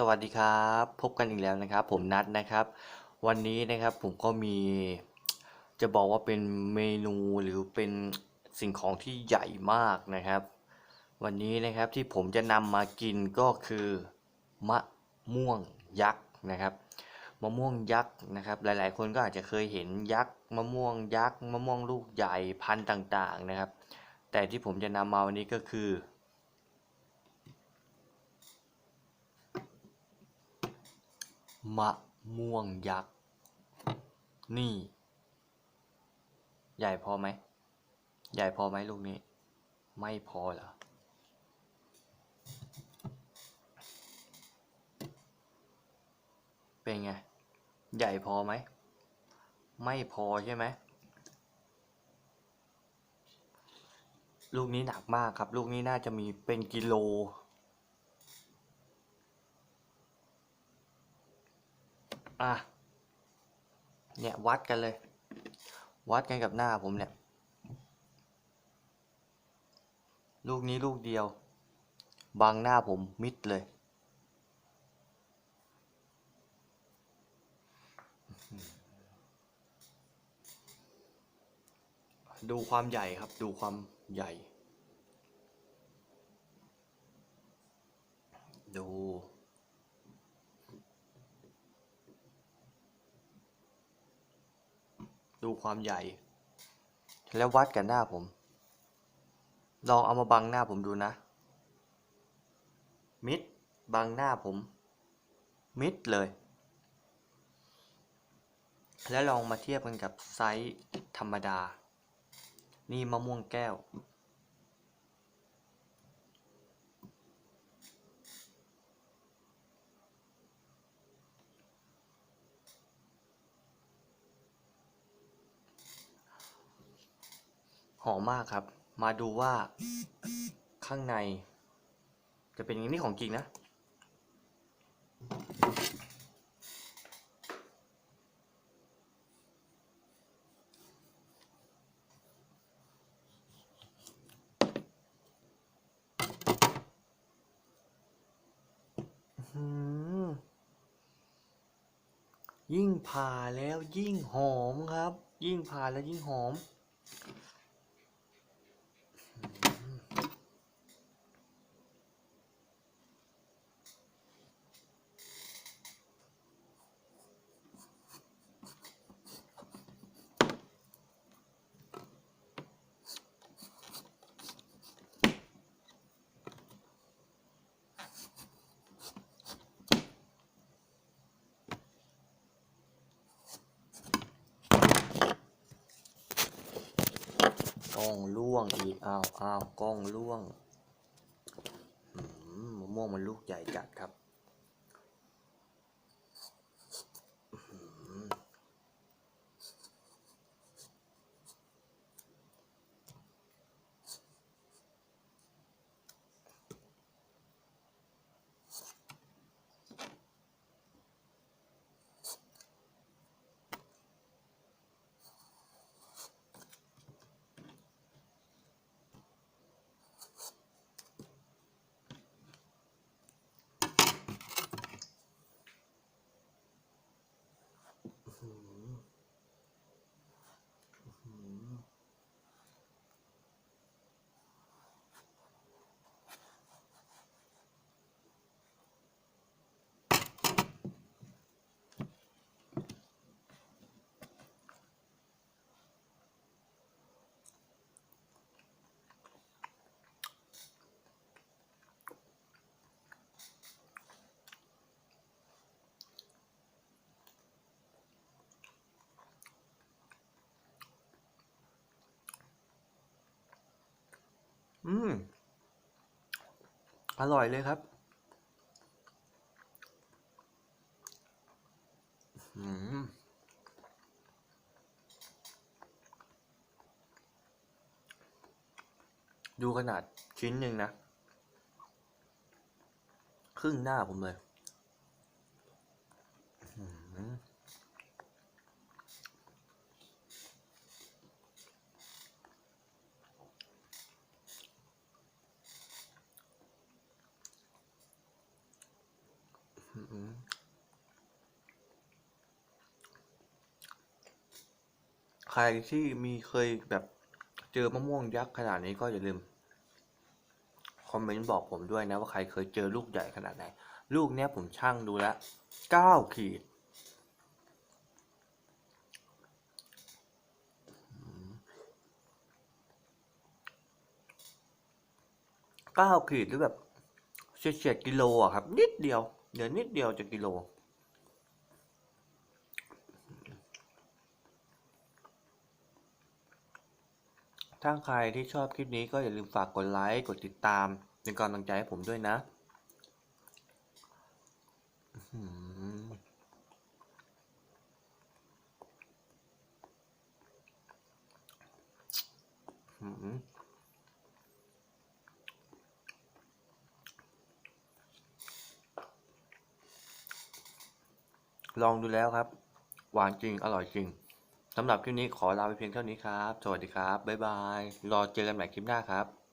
สวัสดีครับ พบกันอีกแล้วนะครับ ผมนัดนะครับ วันนี้นะครับผมก็มี จะบอกว่าเป็นเมนูหรือเป็นสิ่งของที่ใหญ่มากนะครับ วันนี้นะครับที่ผมจะนำมากินก็คือมะม่วงยักษ์นะครับมะม่วงยักษ์นะครับ หลายๆ คนก็อาจจะเคยเห็นยักษ์มะม่วงยักษ์มะม่วงลูกใหญ่พันธุ์ต่างๆนะครับ แต่ที่ผมจะนำมาวันนี้ก็คือ มะม่วงยักษ์ นี่ ใหญ่พอไหม ใหญ่พอไหมลูกนี้ ไม่พอเหรอ เป็นไง ใหญ่พอไหม ไม่พอใช่ไหม ลูกนี้หนักมากครับ ลูกนี้น่าจะมีเป็นกิโล อะเนี่ยวัดกันเลย วัดกันกับหน้าผมเนี่ย ลูกนี้ลูกเดียว บังหน้าผมมิดเลย ดูความใหญ่ครับ ดูความใหญ่ ดู ดูความใหญ่ แล้ววัดกับหน้าผม ลองเอามาบังหน้าผมดูนะ มิดบังหน้าผม มิดเลย แล้วลองมาเทียบกันกับไซส์ธรรมดา นี่มะม่วงแก้ว หอมมากครับ มาดูว่าข้างใน จะเป็นอย่างนี้นี่ของจริงนะ ยิ่งผ่าแล้วยิ่งหอมครับ ยิ่งผ่าแล้วยิ่งหอม ล้องล่วงอีกอ้าวอ้าวกล้องล่วงอืมมะม่วงมันลูกใหญ่จัดครับ อร่อยเลยครับอืมดูขนาดชิ้นหนึ่งนะ ครึ่งหน้าผมเลย อื้อหืออ อืมใครที่มีเคยแบบเจอมะม่วงยักษ์ขนาดนี้ก็อย่าลืมคอมเมนต์บอกผมด้วยนะว่าใครเคยเจอลูกใหญ่ขนาดไหน ลูกเนี้ยผมช่างดูแล้วเก้าขีดเก้าขีดหรือแบบเฉียดกิโลอะครับ นิดเดียวเดี๋ยวนิดเดียวจะกิโล ถ้าใครที่ชอบคลิปนี้ก็อย่าลืมฝากกดไลค์ กดติดตาม เป็นกำลังใจให้ผมด้วยนะอื้อหืออื้อหือลองดูแล้วครับ หวานจริง อร่อยจริง สำหรับคลิปนี้ขอลาไปเพียงเท่านี้ครับ สวัสดีครับ บ๊ายบาย รอเจอกันใหม่คลิปหน้าครับ